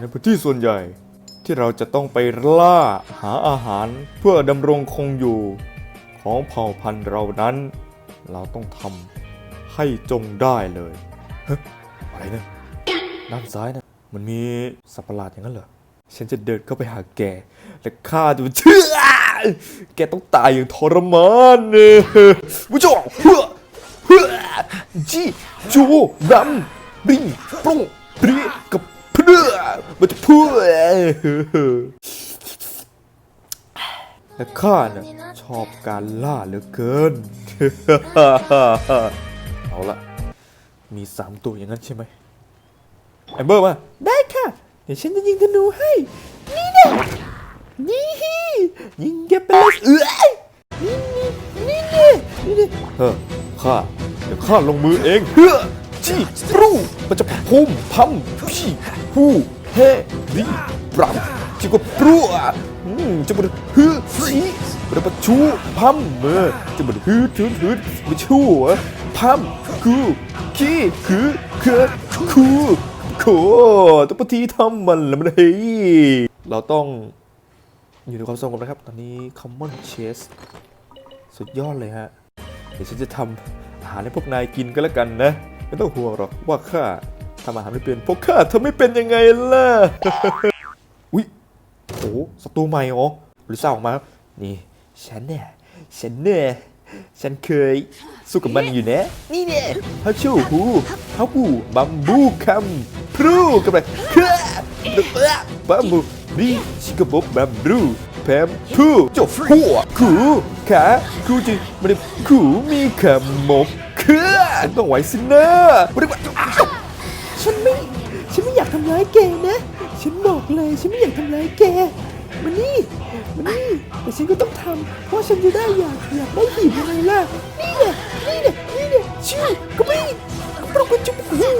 ในพื้นที่ส่วนใหญ่ที่เราจะต้องไปล่าหาอาหารเพื่อดำรงคงอยู่ของเผ่าพันธุ์เรานั้น เราต้องทำให้จงได้เลยเฮ้ยอะไรเนี่ยด้านซ้ายนะมันมีสัตว์ประหลาดอย่างนั้นเหรอฉันจะเดินเข้าไปหาแก และฆ่าจนเชื่อแกต้องตายอย่างทรมานเนยผู้ชมเฮ้อเฮ้อจีจูดำริงปรุงปรีกับ เพื่อมันจะเพื่อและข้าน่ะชอบการล่าเหลือเกิน เอาละมีสามตัวอย่างนั้นใช่ไหมแอมเบอร์มา ได้ค่ะ เดี๋ยวฉันจะยิงธนูให้ นี่นะนี่ยิงแกไปเลยเอ้ยนี่นี่นี่นี่นี่เฮ้อข้า เดี๋ยวข้าลงมือเองเฮ้อ จี้รูมันจะพุ่มพัมพี่ฮู้เฮดีปรับจิกว่าปลัวอืมจะมันฮือสีมันประชูพัมเมื่อจะมันฮือถือถือมันชูพัมกูกี้คือเคือคูโคตุปทีทำมันแล้วมันเฮ้ยเราต้องอยู่ในความสงบนะครับ ตอนนี้ Common Chess สุดยอดเลยฮะ เดี๋ยวฉันจะทำอาหารให้พวกนายกินก็แล้วกันนะ ไม่ต้องห่วงหรอกว่าข้าทำอาหารไม่เป็นพวกข้าทำไม่เป็นยังไงล่ะ อุ๊ยโอ้ศัตรูใหม่เหรอลิซ่าออกมาครับนี่ ฉันเนี่ยฉันเนี่ยฉันเคยสู้กับมันอยู่นะ นี่เนี่ยฮัชูฮูฮับูบัมบูคัมพรูกับอะไรเฮ้อบัมบูดีชิกบบบัมบูแพมพูจบหัวคูขาคูจิมันคูมีขมกเค ฉันต้องไหวสินะไม่ได้ว่าอ้าวฉันไม่ ฉันไม่อยากทำร้ายแกนะ ฉันบอกเลยฉันไม่อยากทำร้ายแกมานี่มานี่แต่ฉันก็ต้องทำเพราะฉันจะได้อยากอยากได้หีบยังไงล่ะ นี่เนี่ยนี่เนี่ยนี่เนี่ยช่วก็ไม่ก็ปลุกกันจุ๊บหู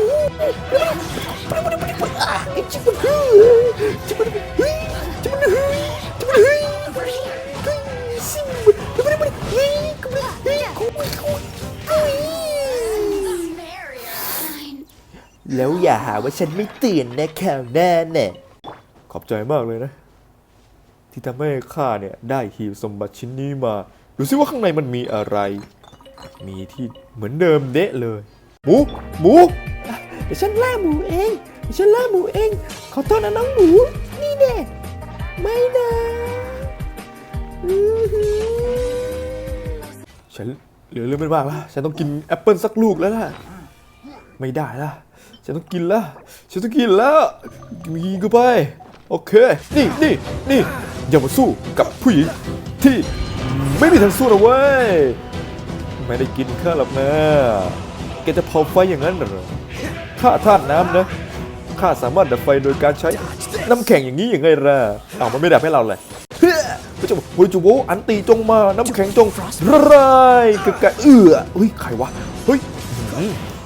แล้วอย่าหาว่าฉันไม่เตือนนะข่าวหน้าเนี่ยขอบใจมากเลยนะ ที่ทำให้ข้าเนี่ยได้หีบสมบัติชิ้นนี้มา ดูซิว่าข้างในมันมีอะไร มีที่เหมือนเดิมเดะเลย หมู หมู เดี๋ยวฉันล่าหมูเอง เดี๋ยวฉันล่าหมูเอง ขอโทษนะน้องหมู นี่แน่ไม่นะอื้อหือฉันเหลือเรื่องไม่มากแล้ว ฉันต้องกินแอปเปิลสักลูกแล้วล่ะ ไม่ได้ละ ฉันต้องกินแล้ว ฉันต้องกินแล้วกินเข้าไป โอเค นี่นี่นี่อย่ามาสู้กับผู้หญิงที่ไม่มีทางสู้นะเว้ย ไม่ได้กินข้าหรอกนะ แกจะเผาไฟอย่างนั้นเหรอ ข้าธาตุน้ำนะ ข้าสามารถดับไฟโดยการใช้น้ำแข็งอย่างนี้อย่างไงล่ะอ้าวมันไม่ดับให้เราเลยเฮ้ยพระเจ้าโฮจูโวอันตีจงมา น้ำแข็งจงระไรกะกะเอื้อเฮ้ย ใครวะ เฮ้ย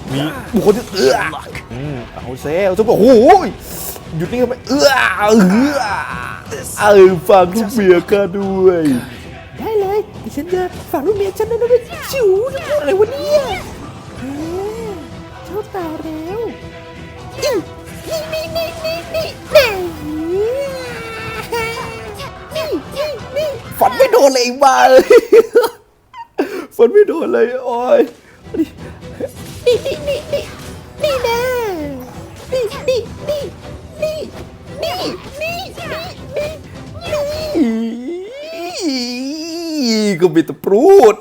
มมีบุคคลที่เอื้ออืมเอาเซลจะบอกโอ้โหหยุดนี่ทำไมเอื้อเอื้อเออฟังลูกเมียข้าด้วย ได้เลยเดี๋ยวฉันจะฝากลูกเมียฉันนะนะเป็นจิ๋วจะพูดอะไรวะเนี่ยเฮ้ยเจ้าตายแล้วอื้อนี่นี่นี่นี่นี่นี่นี่นี่นี่ฝันไม่โดนเลยไอ้บ้าเอ้ยฝันไม่โดนเลยโอ้ย นี่นี่นี่นี่นี่นะนี่นี่นี่นี่นี่นี่นี่นี่อีก็มีแต่ปรูด